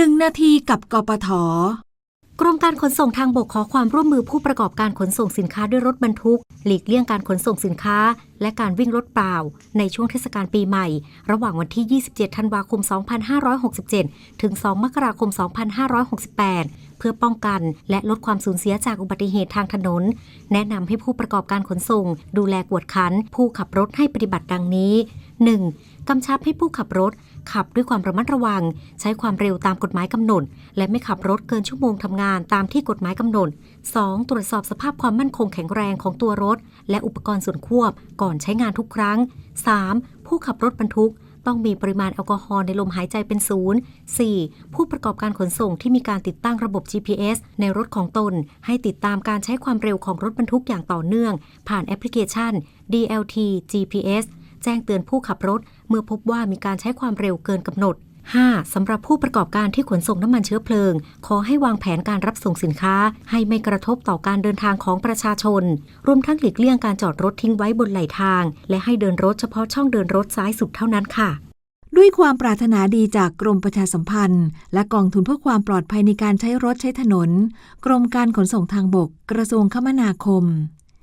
1นาทีกับกปทกรมการขนส่งทางบกขอความร่วมมือผู้ประกอบการขนส่งสินค้าด้วยรถบรรทุก หลีกเลี่ยงการขนส่งสินค้า และการวิ่งรถเปล่า ในช่วงเทศกาลปีใหม่ ระหว่างวันที่ 27 ธันวาคม 2567 ถึง 2 มกราคม 2568 เพื่อป้องกันและลดความสูญเสียจากอุบัติเหตุทางถนน แนะนำให้ผู้ประกอบการขนส่ง ดูแลกวดขัน ผู้ขับรถให้ปฏิบัติดังนี้ 1. กำชับให้ผู้ขับรถขับด้วยความระมัดระวัง ใช้ความเร็วตามกฎหมายกำหนด และไม่ขับรถเกินชั่วโมงทำงานตามที่กฎหมายกำหนด 2. ตรวจสอบสภาพความมั่นคงแข็งแรงของตัวรถ และอุปกรณ์ส่วนควบก่ออนใช้งานทุกครั้ง 3. ผู้ขับรถบรรทุกต้องมีปริมาณแอลกอฮอล์ในลมหายใจเป็นศูนย์ 4. ผู้ประกอบการขนส่งที่มีการติดตั้งระบบ GPS ในรถของตน ให้ติดตามการใช้ความเร็วของรถบรรทุกอย่างต่อเนื่อง ผ่านแอปพลิเคชัน DLT GPS แจ้งเตือนผู้ขับรถ เมื่อพบว่ามีการใช้ความเร็วเกินกำหนด 5. สำหรับผู้ประกอบการที่ขนส่งน้ำมันเชื้อเพลิง ขอให้วางแผนการรับส่งสินค้า ให้ไม่กระทบต่อการเดินทางของประชาชน รวมทั้งหลีกเลี่ยงการจอดรถทิ้งไว้บนไหลทาง และให้เดินรถเฉพาะช่องเดินรถซ้ายสุดเท่านั้นค่ะ ด้วยความปรารถนาดีจากกรมประชาสัมพันธ์ และกองทุนเพื่อความปลอดภัยในการใช้รถใช้ถนน กรมการขนส่งทางบก กระทรวงคมนาคม